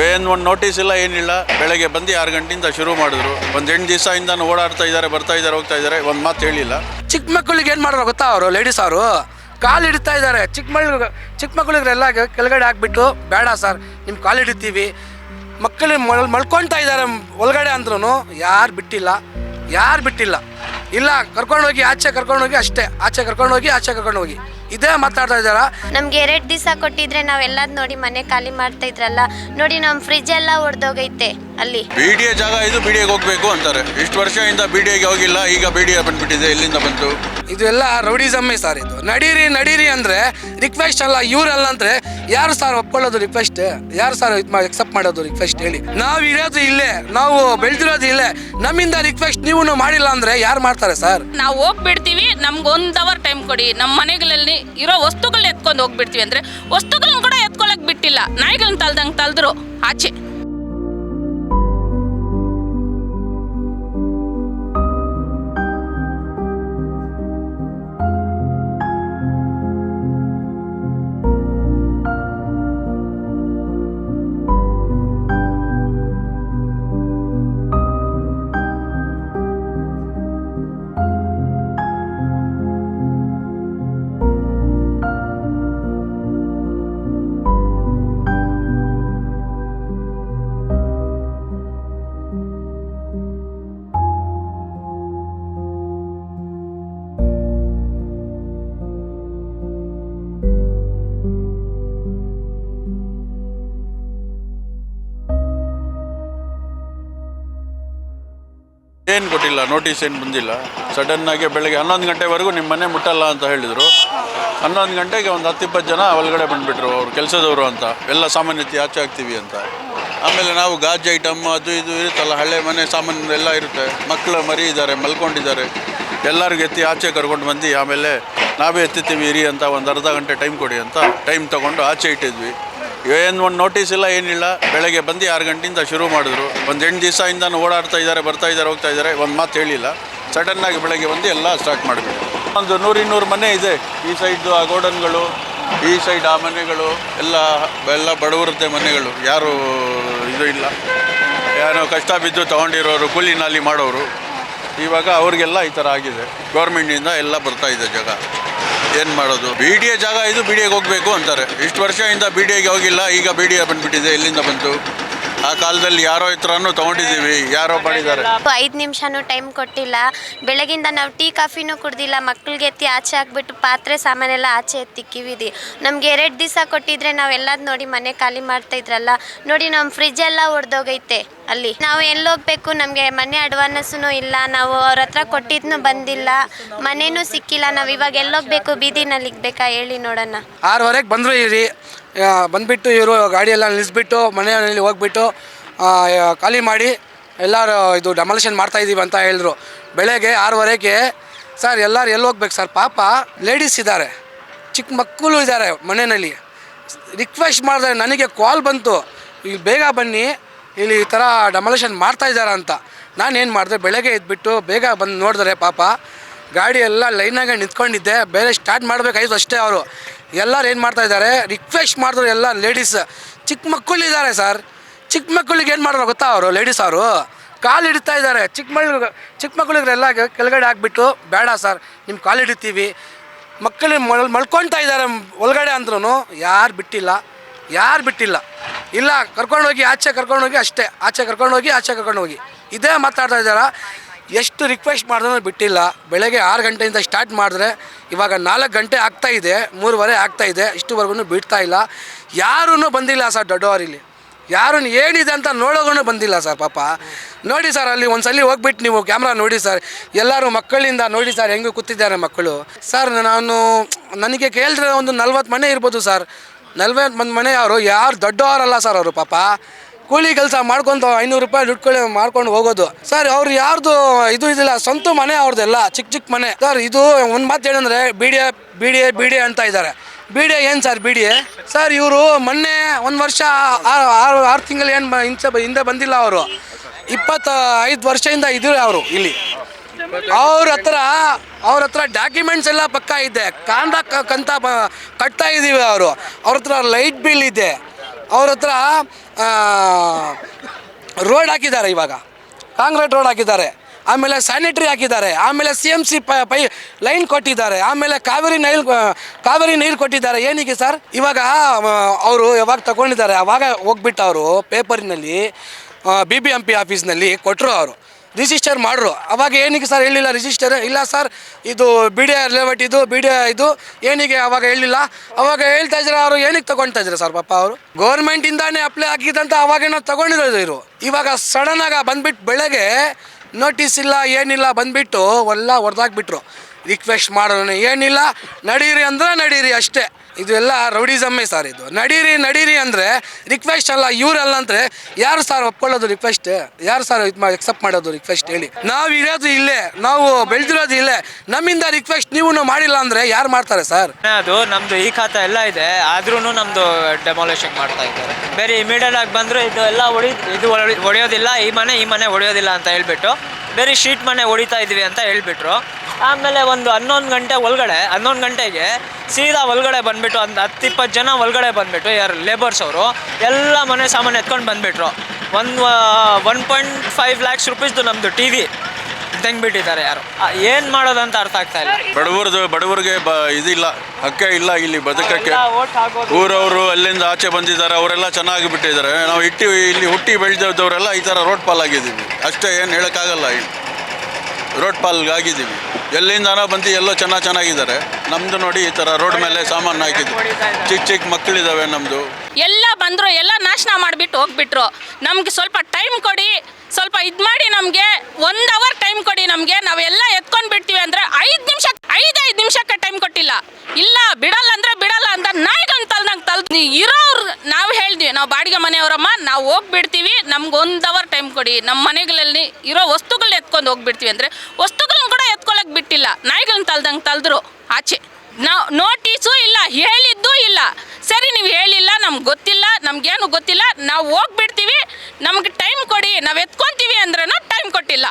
ಏನು ಒಂದು ನೋಟಿಸ್ ಇಲ್ಲ, ಏನಿಲ್ಲ. ಬೆಳಗ್ಗೆ ಬಂದು ಆರು ಗಂಟೆಯಿಂದ ಶುರು ಮಾಡಿದ್ರು. ಒಂದು ಎಂಟು ದಿವಸದಿಂದ ಓಡಾಡ್ತಾ ಇದ್ದಾರೆ, ಬರ್ತಾ ಇದ್ದಾರೆ, ಹೋಗ್ತಾ ಇದ್ದಾರೆ. ಒಂದು ಮಾತು ಹೇಳಿಲ್ಲ. ಚಿಕ್ಕ ಮಕ್ಕಳಿಗೆ ಏನು ಮಾಡೋರು ಗೊತ್ತಾ ಅವರು ಲೇಡೀಸ್ ಅವರು? ಕಾಲು ಹಿಡಿತಾ ಇದ್ದಾರೆ. ಚಿಕ್ಕ ಮಕ್ಕಳು ಚಿಕ್ಕ ಮಕ್ಕಳಿಗೆಲ್ಲ ಕೆಳಗಡೆ ಹಾಕ್ಬಿಟ್ಟು, ಬೇಡ ಸರ್ ನಿಮ್ಮ ಕಾಲು ಹಿಡಿತೀವಿ. ಮಕ್ಕಳು ಮಲ್ ಮಲ್ಕೊಳ್ತಾ ಇದ್ದಾರೆ ಒಳಗಡೆ ಅಂದ್ರೂ ಯಾರು ಬಿಟ್ಟಿಲ್ಲ ಯಾರು ಬಿಟ್ಟಿಲ್ಲ. ಇಲ್ಲ ಕರ್ಕೊಂಡೋಗಿ ಆಚೆ ಕರ್ಕೊಂಡೋಗಿ ಅಷ್ಟೇ. ಆಚೆ ಕರ್ಕೊಂಡೋಗಿ ಆಚೆ ಕರ್ಕೊಂಡೋಗಿ ಇದೇ ಮಾತಾಡ್ತಾ ಇದ್ದಾರಾ? ನಮ್ಗೆ ಎರಡು ದಿವಸ ಕೊಟ್ಟಿದ್ರೆ ನಾವೆಲ್ಲದ್ ನೋಡಿ ಮನೆ ಖಾಲಿ ಮಾಡ್ತಾ ಇದ್ರಲ್ಲ ನೋಡಿ ನಮ್ಮ ಫ್ರಿಜ್ ಎಲ್ಲ ಒಡೆದೋಗೈತೆ ಅಲ್ಲಿ. ಬಿಡಿಯ ಜಾಗ ಇದು ಬಿ ಹೋಗ್ಬೇಕು ಹೋಗಬೇಕು ಅಂತಾರೆ. ಇಷ್ಟು ವರ್ಷದಿಂದ ಇಂದ ಡಿ ಹೋಗಿಲ್ಲ ಈಗ ಬಿಡಿಯೋ ಬಂದ್ಬಿಟ್ಟಿದೆ ಎಲ್ಲಿಂದ ಬಂತು. ಇದು ಎಲ್ಲ ರೌಡಿಸಮ್ಮೇ ಸರ್ ಇದು. ನಡೀರಿ ನಡೀರಿ ಅಂದರೆ ರಿಕ್ವೆಸ್ಟ್ ಅಲ್ಲ, ಇವರಲ್ಲ ಅಂದರೆ ಯಾರು ಸರ್ ಒಪ್ಕೊಳ್ಳೋದು ರಿಕ್ವೆಸ್ಟ್ ಯಾರು ಸರ್ ಇದು ಎಕ್ಸೆಪ್ಟ್ ಮಾಡೋದು ರಿಕ್ವೆಸ್ಟ್ ಹೇಳಿ. ನಾವು ಇರೋದು ಇಲ್ಲೇ, ನಾವು ಬೆಳೆದಿರೋದು ಇಲ್ಲೇ. ನಮ್ಮಿಂದ ರಿಕ್ವೆಸ್ಟ್ ನೀವು ಮಾಡಿಲ್ಲ ಅಂದರೆ ಯಾರು ಮಾಡ್ತಾರೆ ಸರ್ ನಾವು ಹೋಗ್ಬಿಡ್ತೀವಿ, ನಮ್ಗೆ ಒಂದು ಅವರ್ ಟೈಮ್ ಕೊಡಿ. ನಮ್ಮ ಮನೆಗಳಲ್ಲಿ ಇರೋ ವಸ್ತುಗಳನ್ನ ಎತ್ಕೊಂಡು ಹೋಗ್ಬಿಡ್ತೀವಿ ಅಂದ್ರೆ ವಸ್ತುಗಳನ್ನ ಕೂಡ ಎತ್ಕೊಳಕ್ ಬಿಟ್ಟಿಲ್ಲ. ನಾಯಿಗಳನ್ನ ತಲ್ದಂಗೆ ತಲ್ದ್ರು ಆಚೆ. ಕೊಟ್ಟಿಲ್ಲ ನೋಟಿಸ್ ಏನು ಬಂದಿಲ್ಲ. ಸಡನ್ನಾಗಿ ಬೆಳಗ್ಗೆ ಹನ್ನೊಂದು ಗಂಟೆವರೆಗೂ ನಿಮ್ಮ ಮನೆ ಮುಟ್ಟಲ್ಲ ಅಂತ ಹೇಳಿದರು. ಹನ್ನೊಂದು ಗಂಟೆಗೆ ಒಂದು ಹತ್ತಿಪ್ಪತ್ತು ಜನ ಒಳಗಡೆ ಬಂದುಬಿಟ್ರು ಅವ್ರು, ಕೆಲಸದವರು ಅಂತ. ಎಲ್ಲ ಸಾಮಾನ್ಯತೆ ಆಚೆ ಆಗ್ತೀವಿ ಅಂತ. ಆಮೇಲೆ ನಾವು ಗಾಜ್ ಐಟಮ್ ಅದು ಇದು ಇರುತ್ತಲ್ಲ, ಹಳೆ ಮನೆ ಸಾಮಾನು ಎಲ್ಲ ಇರುತ್ತೆ. ಮಕ್ಕಳು ಮರಿ ಇದ್ದಾರೆ, ಮಲ್ಕೊಂಡಿದ್ದಾರೆ. ಎಲ್ಲರಿಗೂ ಎತ್ತಿ ಆಚೆ ಕರ್ಕೊಂಡು ಬಂದು ಆಮೇಲೆ ನಾವೇ ಎತ್ತಿತ್ತೀವಿ ಇರಿ ಅಂತ ಒಂದು ಅರ್ಧ ಗಂಟೆ ಟೈಮ್ ಕೊಡಿ ಅಂತ ಟೈಮ್ ತೊಗೊಂಡು ಆಚೆ ಇಟ್ಟಿದ್ವಿ. ಏನು ಒಂದು ನೋಟಿಸ್ ಇಲ್ಲ ಏನಿಲ್ಲ ಬೆಳಗ್ಗೆ ಬಂದು ಆರು ಗಂಟೆಯಿಂದ ಶುರು ಮಾಡಿದ್ರು. ಒಂದು ಎಂಟು ದಿವಸದಿಂದ ಓಡಾಡ್ತಾ ಇದ್ದಾರೆ, ಬರ್ತಾ ಇದ್ದಾರೆ, ಹೋಗ್ತಾ ಇದ್ದಾರೆ. ಒಂದು ಮಾತು ಹೇಳಿಲ್ಲ. ಸಡನ್ನಾಗಿ ಬೆಳಗ್ಗೆ ಬಂದು ಎಲ್ಲ ಸ್ಟಾರ್ಟ್ ಮಾಡಿಬಿಟ್ಟು ಒಂದು ನೂರು ಇನ್ನೂರು ಮನೆ ಇದೆ. ಈ ಸೈಡ್ದು ಆ ಗೋಡನ್ಗಳು, ಈ ಸೈಡ್ ಆ ಮನೆಗಳು, ಎಲ್ಲ ಎಲ್ಲ ಬಡವರದ್ದೇ ಮನೆಗಳು. ಯಾರು ಇದು ಇಲ್ಲ. ಯಾರೋ ಕಷ್ಟ ಬಿದ್ದು ತೊಗೊಂಡಿರೋರು, ಕೂಲಿನಲ್ಲಿ ನಾಲಿ ಮಾಡೋರು. ಇವಾಗ ಅವ್ರಿಗೆಲ್ಲ ಈ ಥರ ಆಗಿದೆ. ಗೌರ್ಮೆಂಟಿಂದ ಎಲ್ಲ ಬರ್ತಾ ಇದೆ ಜಾಗ. ಏನು ಮಾಡೋದು? ಬಿ ಡಿ ಎ ಜಾಗ ಇದು ಬಿ ಡಿ ಹೋಗಬೇಕು ಅಂತಾರೆ. ಇಷ್ಟು ವರ್ಷದಿಂದ ಬಿ ಡಿ ಎಗೆ ಹೋಗಿಲ್ಲ, ಈಗ ಬಿ ಡಿ ಎ ಬಂದ್ಬಿಟ್ಟಿದೆ ಎಲ್ಲಿಂದ ಬಂತು. ಆ ಕಾಲದಲ್ಲಿ ಯಾರೋ ಹತ್ರನೂ ತಗೊಂಡಿದ್ದೀವಿ ಯಾರೋ ಮಾಡಿದ್ದಾರೆ. ಐದು ನಿಮಿಷನೂ ಟೈಮ್ ಕೊಟ್ಟಿಲ್ಲ. ಬೆಳಗಿಂದ ನಾವು ಟೀ ಕಾಫಿನೂ ಕುಡ್ದಿಲ್ಲ. ಮಕ್ಳಿಗೆ ಎತ್ತಿ ಆಚೆ ಹಾಕ್ಬಿಟ್ಟು ಪಾತ್ರೆ ಸಾಮಾನೆಲ್ಲ ಆಚೆ ಎತ್ತಿಕ್ಕಿವಿದಿ ನಮ್ಗೆ ಎರಡು ದಿವಸ ಕೊಟ್ಟಿದ್ರೆ ನಾವೆಲ್ಲದ್ ನೋಡಿ ಮನೆ ಖಾಲಿ ಮಾಡ್ತಾ ಇದ್ರಲ್ಲ. ನೋಡಿ ನಮ್ಮ ಫ್ರಿಜ್ ಎಲ್ಲ ಒಡೆದೋಗೈತೆ ಅಲ್ಲಿ. ನಾವು ಎಲ್ಲೋಗ್ಬೇಕು ನಮಗೆ ಮನೆ ಅಡ್ವಾನ್ಸೂ ಇಲ್ಲ. ನಾವು ಅವ್ರ ಹತ್ರ ಕೊಟ್ಟಿದ್ನು ಬಂದಿಲ್ಲ. ಮನೇನೂ ಸಿಕ್ಕಿಲ್ಲ. ನಾವು ಇವಾಗ ಎಲ್ಲೋಗ್ಬೇಕು ಬೀದಿನಲ್ಲಿ ಇಕ್ಬೇಕಾ ಹೇಳಿ ನೋಡೋಣ ಆರೂವರೆಗೆ ಬಂದ್ರು ಇರಿ. ಬಂದ್ಬಿಟ್ಟು ಇವರು ಗಾಡಿಯೆಲ್ಲ ನಿಲ್ಲಿಸ್ಬಿಟ್ಟು, ಮನೆಯಲ್ಲಿ ಹೋಗ್ಬಿಟ್ಟು ಖಾಲಿ ಮಾಡಿ ಎಲ್ಲರೂ ಇದು ಡೆಮಾಲಿಷನ್ ಮಾಡ್ತಾ ಇದ್ದೀವಿ ಅಂತ ಹೇಳಿದ್ರು. ಬೆಳಗ್ಗೆ ಆರೂವರೆಗೆ, ಸರ್, ಎಲ್ಲರೂ ಎಲ್ಲಿ ಹೋಗ್ಬೇಕು ಸರ್? ಪಾಪ ಲೇಡೀಸ್ ಇದ್ದಾರೆ. ಚಿಕ್ಕ ಮಕ್ಕಳು ಇದ್ದಾರೆ ಮನೆಯಲ್ಲಿ. ರಿಕ್ವೆಸ್ಟ್ ಮಾಡಿದ್ರೆ ನನಗೆ ಕಾಲ್ ಬಂತು. ಇಲ್ಲಿ ಬೇಗ ಬನ್ನಿ, ಇಲ್ಲಿ ಈ ಥರ ಡೆಮಾಲಿಷನ್ ಮಾಡ್ತಾ ಇದ್ದಾರೆ ಅಂತ. ನಾನು ಏನು ಮಾಡಿದೆ, ಬೆಳಗ್ಗೆ ಇದ್ಬಿಟ್ಟು ಬೇಗ ಬಂದು ನೋಡಿದ್ರೆ ಪಾಪ, ಗಾಡಿ ಎಲ್ಲ ಲೈನಾಗೆ ನಿಂತ್ಕೊಂಡಿದ್ದೆ. ಬೇರೆ ಸ್ಟಾರ್ಟ್ ಮಾಡಬೇಕಾಯ್ತು ಅಷ್ಟೇ ಅವರು. ಎಲ್ಲರೂ ಏನು ಮಾಡ್ತಾ ಇದ್ದಾರೆ? ರಿಕ್ವೆಸ್ಟ್ ಮಾಡಿದ್ರು ಎಲ್ಲ ಲೇಡೀಸ್ ಚಿಕ್ಕ ಮಕ್ಕಳು ಇದ್ದಾರೆ ಸರ್ ಚಿಕ್ಕ ಮಕ್ಕಳಿಗೆ ಏನು ಮಾಡೋರು ಗೊತ್ತಾ ಅವರು ಲೇಡೀಸ್ ಅವರು? ಕಾಲು ಹಿಡಿತಾ ಇದ್ದಾರೆ. ಚಿಕ್ಕ ಮಕ್ಳಿಗೆ ಚಿಕ್ಕ ಮಕ್ಕಳಿಗೆಲ್ಲ ಕೆಳಗಡೆ ಹಾಕ್ಬಿಟ್ಟು, ಬೇಡ ಸರ್ ನಿಮ್ಮ ಕಾಲು ಹಿಡಿತೀವಿ. ಮಕ್ಕಳು ಮಲ್ಕೊಳ್ತಾ ಇದ್ದಾರೆ ಒಳಗಡೆ ಅಂದ್ರೂ ಯಾರು ಬಿಟ್ಟಿಲ್ಲ ಯಾರು ಬಿಟ್ಟಿಲ್ಲ. ಇಲ್ಲ ಕರ್ಕೊಂಡೋಗಿ ಆಚೆ ಕರ್ಕೊಂಡೋಗಿ ಅಷ್ಟೇ. ಆಚೆ ಕರ್ಕೊಂಡೋಗಿ ಆಚೆ ಕರ್ಕೊಂಡೋಗಿ ಇದೇ ಮಾತಾಡ್ತಾ ಇದ್ದಾರಾ? ಎಷ್ಟು ರಿಕ್ವೆಸ್ಟ್ ಮಾಡಿದ್ರೂ ಬಿಟ್ಟಿಲ್ಲ. ಬೆಳಗ್ಗೆ ಆರು ಗಂಟೆಯಿಂದ ಸ್ಟಾರ್ಟ್ ಮಾಡಿದ್ರೆ ಇವಾಗ ನಾಲ್ಕು ಗಂಟೆ ಆಗ್ತಾ ಇದೆ, ಮೂರುವರೆ ಇದೆ, ಇಷ್ಟುವರೆಗೂ ಬಿಡ್ತಾ ಇಲ್ಲ. ಯಾರೂ ಬಂದಿಲ್ಲ ಸರ್ ದೊಡ್ಡವರಿಲ್ಲಿ. ಯಾರು ಏನಿದೆ ಅಂತ ನೋಡೋಗೂ ಬಂದಿಲ್ಲ ಸರ್ ಪಾಪ. ನೋಡಿ ಸರ್, ಅಲ್ಲಿ ಒಂದ್ಸಲಿ ಹೋಗ್ಬಿಟ್ಟು ನೀವು ಕ್ಯಾಮ್ರಾ ನೋಡಿ ಸರ್. ಎಲ್ಲರೂ ಮಕ್ಕಳಿಂದ ನೋಡಿ ಸರ್ ಹೆಂಗೆ ಕೂತಿದ್ದಾರೆ ಮಕ್ಕಳು. ಸರ್, ನಾನು ನನಗೆ ಕೇಳಿದ್ರೆ ಒಂದು ನಲ್ವತ್ತು ಮನೆ ಇರ್ಬೋದು ಸರ್. ನಲ್ವತ್ತು ಮಂದಿ ಮನೆಯವರು ಯಾರು ದೊಡ್ಡವರಲ್ಲ ಸರ್ ಅವರು ಪಾಪ. ಕೂಲಿ ಕೆಲಸ ಮಾಡ್ಕೊಂತ ಐನೂರು ರೂಪಾಯಿ ದುಡ್ಕೊಳ್ಳಿ ಮಾಡ್ಕೊಂಡು ಹೋಗೋದು. ಸರ್, ಅವ್ರು ಯಾರ್ದು ಇದು ಇದಿಲ್ಲ, ಸ್ವಂತ ಮನೆ ಅವ್ರದ್ದೆಲ್ಲ ಚಿಕ್ಕ ಚಿಕ್ಕ ಮನೆ. ಸರ್, ಇದು ಒಂದು ಮಾತು ಹೇಳಂದ್ರೆ ಬಿ ಬಿಡಿ ಎ ಅಂತ ಇದ್ದಾರೆ. ಬಿ ಡಿ ಏನು ಸರ್ ಬಿಡಿ ಸರ್, ಇವರು ಮೊನ್ನೆ ಒಂದು ವರ್ಷ ಆರು ಆರು ತಿಂಗಳು ಏನು ಹಿಂದೆ ಬಂದಿಲ್ಲ ಅವರು. ಇಪ್ಪತ್ತ ಐದು ವರ್ಷದಿಂದ ಇದ್ರು ಅವರು ಇಲ್ಲಿ. ಅವ್ರ ಹತ್ರ ಅವ್ರ ಹತ್ರ ಡಾಕ್ಯುಮೆಂಟ್ಸ್ ಎಲ್ಲ ಪಕ್ಕ ಇದೆ. ಕಾಂಡ ಕ- ಕಂತ ಕಟ್ತಾ ಇದ್ದೀವಿ ಅವರು. ಅವ್ರ ಹತ್ರ ಲೈಟ್ ಬಿಲ್ ಇದೆ. ಅವ್ರ ಹತ್ರ ರೋಡ್ ಹಾಕಿದ್ದಾರೆ ಇವಾಗ. ಕಾಂಕ್ರೀಟ್ ರೋಡ್ ಹಾಕಿದ್ದಾರೆ. ಆಮೇಲೆ ಸ್ಯಾನಿಟ್ರಿ ಹಾಕಿದ್ದಾರೆ. ಆಮೇಲೆ C M C pipeline ಕೊಟ್ಟಿದ್ದಾರೆ. ಆಮೇಲೆ ಕಾವೇರಿ ನೈಲ್ ಕಾವೇರಿ ನೀರು ಕೊಟ್ಟಿದ್ದಾರೆ. ಏನಿಗೆ ಸರ್? ಇವಾಗ ಅವರು ಯಾವಾಗ ತಗೊಂಡಿದ್ದಾರೆ? ಅವಾಗ ಹೋಗ್ಬಿಟ್ಟು ಅವರು ಪೇಪರಿನಲ್ಲಿ ಬಿ ಬಿ ಎಂ ಪಿ ಆಫೀಸ್ನಲ್ಲಿ ಕೊಟ್ಟರು ಅವರು. ರಿಜಿಸ್ಟರ್ ಮಾಡ್ರು. ಅವಾಗ ಏನಿಗೆ ಸರ್ ಹೇಳಿಲ್ಲ ರಿಜಿಸ್ಟರ್? ಇಲ್ಲ ಸರ್, ಇದು ಬಿ ಡಿ ಲೇಔಟ್ ಇದು ಬಿ ಡಿ ಇದು, ಏನಿಗೆ ಅವಾಗ ಹೇಳಿಲ್ಲ. ಅವಾಗ ಹೇಳ್ತಾ ಇದ್ರೆ ಅವರು ಏನಕ್ಕೆ ತಗೊಳ್ತಾ ಇದ್ರು ಸರ್ ಪಾಪ ಅವರು? ಗೌರ್ಮೆಂಟಿಂದಾನೇ ಅಪ್ಲೈ ಆಗಿದ್ದಂತ ಅವಾಗೇನೋ ತಗೊಂಡಿರೋದು ಇವರು. ಇವಾಗ ಆಗ ಬಂದ್ಬಿಟ್ಟು ಬೆಳಗ್ಗೆ ನೋಟಿಸ್ ಇಲ್ಲ, ಏನಿಲ್ಲ ಬಂದ್ಬಿಟ್ಟು ಎಲ್ಲ ಹೊಡೆದಾಕ್ಬಿಟ್ರು. ರಿಕ್ವೆಸ್ಟ್ ಮಾಡೋಣ, ಏನಿಲ್ಲ, ನಡೀರಿ ಅಂದ್ರೆ ನಡೀರಿ ಅಷ್ಟೇ. ಇದು ಎಲ್ಲ ರೌಡಿಸಮ್ಮೇ ಸರ್ ಇದು. ನಡೀರಿ ನಡೀರಿ ಅಂದರೆ ರಿಕ್ವೆಸ್ಟ್ ಅಲ್ಲ, ಇವರಲ್ಲ ಅಂದರೆ ಯಾರು ಸರ್ ಒಪ್ಕೊಳ್ಳೋದು ರಿಕ್ವೆಸ್ಟ್ ಯಾರು ಸರ್ ಇದು ಎಕ್ಸೆಪ್ಟ್ ಮಾಡೋದು ರಿಕ್ವೆಸ್ಟ್ ಹೇಳಿ. ನಾವು ಇರೋದು ಇಲ್ಲೇ, ನಾವು ಬೆಳೆದಿರೋದು ಇಲ್ಲೇ. ನಮ್ಮಿಂದ ರಿಕ್ವೆಸ್ಟ್ ನೀವು ಮಾಡಿಲ್ಲ ಅಂದರೆ ಯಾರು ಮಾಡ್ತಾರೆ ಸರ್ ಅದು ನಮ್ಮದು ಈ ಖಾತೆ ಎಲ್ಲ ಇದೆ ಆದ್ರೂ ನಮ್ಮದು ಡೆಮಾಲೇಷನ್ ಮಾಡ್ತಾ ಇದ್ದಾರೆ. ಬೇರೆ ಇಮಿಡಿಯೇಟ್ ಆಗಿ ಬಂದರು ಇದು ಎಲ್ಲ ಹೊಡಿ, ಇದು ಹೊಡಿ- ಹೊಡೆಯೋದಿಲ್ಲ, ಈ ಮನೆ ಈ ಮನೆ ಹೊಡೆಯೋದಿಲ್ಲ ಅಂತ ಹೇಳ್ಬಿಟ್ಟು, ಬೇರೆ ಶೀಟ್ ಮನೆ ಹೊಡಿತಾ ಇದೀವಿ ಅಂತ ಹೇಳ್ಬಿಟ್ರು. ಆಮೇಲೆ ಒಂದು ಹನ್ನೊಂದು ಗಂಟೆ ಒಳಗಡೆ ಹನ್ನೊಂದು ಗಂಟೆಗೆ ಸೀದಾ ಒಳಗಡೆ ಬಂದ್ಬಿಟ್ಟು ಒಂದು ಹತ್ತು ಇಪ್ಪತ್ತು ಜನ ಒಳಗಡೆ ಬಂದ್ಬಿಟ್ಟು ಯಾರು ಲೇಬರ್ಸ್ ಅವರು ಎಲ್ಲ ಮನೆ ಸಾಮಾನು ಎತ್ಕೊಂಡು ಬಂದ್ಬಿಟ್ರು. ಒಂದು ಒನ್ ಪಾಯಿಂಟ್ ಫೈವ್ ಲ್ಯಾಕ್ಸ್ ರುಪೀಸ್ದು ನಮ್ಮದು ಟಿ ವಿ ತೆಂಗ್ಬಿಟ್ಟಿದ್ದಾರೆ ಯಾರು. ಏನು ಮಾಡೋದಂತ ಅರ್ಥ ಆಗ್ತಾ ಇಲ್ಲ. ಬಡವರದು ಬಡವರಿಗೆ ಬ ಇದಿಲ್ಲ ಹಕ್ಕ ಇಲ್ಲ ಇಲ್ಲಿ ಬದುಕಕ್ಕೆ. ಊರವರು ಅಲ್ಲಿಂದ ಆಚೆ ಬಂದಿದ್ದಾರೆ ಅವರೆಲ್ಲ ಚೆನ್ನಾಗಿ ಬಿಟ್ಟಿದ್ದಾರೆ ನಾವು ಇಟ್ಟು ಇಲ್ಲಿ ಹುಟ್ಟಿ ಬೆಳೆದವರೆಲ್ಲ ಈ ಥರ ರೋಡ್ ಪಾಲಾಗಿದ್ದೀವಿ. ಅಷ್ಟೇ ಏನು ಹೇಳೋಕ್ಕಾಗಲ್ಲ ಇಲ್ಲಿ. ರೋಡ್ ಪಾಲ್ಗಾಗಿದ್ದೀವಿ. ಎಲ್ಲಿಂದನೋ ಬಂದು ಎಲ್ಲೋ ಚೆನ್ನಾಗಿ ಚೆನ್ನಾಗಿದ್ದಾರೆ. ನಮ್ಮದು ನೋಡಿ ಈ ಥರ ರೋಡ್ ಮೇಲೆ ಸಾಮಾನು ಹಾಕಿದ್ವಿ. ಚಿಕ್ಕ ಚಿಕ್ಕ ಮಕ್ಕಳಿದ್ದಾವೆ ನಮ್ಮದು ಎಲ್ಲ ಬಂದರು, ಎಲ್ಲ ನಾಶನ ಮಾಡಿಬಿಟ್ಟು ಹೋಗ್ಬಿಟ್ರು. ನಮ್ಗೆ ಸ್ವಲ್ಪ ಟೈಮ್ ಕೊಡಿ, ಸ್ವಲ್ಪ ಇದು ಮಾಡಿ ನಮಗೆ. ಒಂದು ಅವರ್ ಟೈಮ್ ಕೊಡಿ ನಮಗೆ. ನಾವೆಲ್ಲ ಎತ್ಕೊಂಡು ಬಿಡ್ತೀವಿ ಅಂದರೆ ಐದು ನಿಮಿಷ ಐದೈದು ನಿಮಿಷಕ್ಕೆ ಟೈಮ್ ಕೊಟ್ಟಿಲ್ಲ. ಇಲ್ಲ, ಬಿಡಲ್ಲ ಅಂದರೆ ಬಿಡಲ್ಲ ಅಂತ ನಾಯಿಗಂಗೆ ತಲ್ದಂಗೆ ತಲ್ ಇರೋರು ನಾವು ಹೇಳಿದ್ವಿ ನಾವು ಬಾಡಿಗೆ ಮನೆಯವರಮ್ಮ, ನಾವು ಹೋಗ್ಬಿಡ್ತೀವಿ, ನಮ್ಗೆ ಒಂದು ಅವರ್ ಟೈಮ್ ಕೊಡಿ. ನಮ್ಮ ಮನೆಗಳಲ್ಲಿ ಇರೋ ವಸ್ತುಗಳನ್ನ ಎತ್ಕೊಂಡು ಹೋಗ್ಬಿಡ್ತೀವಿ ಅಂದರೆ ವಸ್ತುಗಳನ್ನ ಕೂಡ ಎತ್ಕೊಳ್ಳೋಕೆ ಬಿಟ್ಟಿಲ್ಲ. ನಾಯಿಗಳನ್ನ ತಲ್ದಂಗೆ ತಲ್ದ್ರು ಆಚೆ. ನಾವು ನೋಟೀಸು ಇಲ್ಲ, ಹೇಳಿದ್ದು ಇಲ್ಲ. ಸರಿ, ನೀವು ಹೇಳಿಲ್ಲ, ನಮ್ಗೆ ಗೊತ್ತಿಲ್ಲ, ನಮಗೇನು ಗೊತ್ತಿಲ್ಲ, ನಾವು ಹೋಗ್ಬಿಡ್ತೀವಿ, ನಮ್ಗೆ ಟೈಮ್ ಕೊಡಿ, ನಾವು ಎತ್ಕೊತೀವಿ ಅಂದ್ರೂ ಟೈಮ್ ಕೊಟ್ಟಿಲ್ಲ.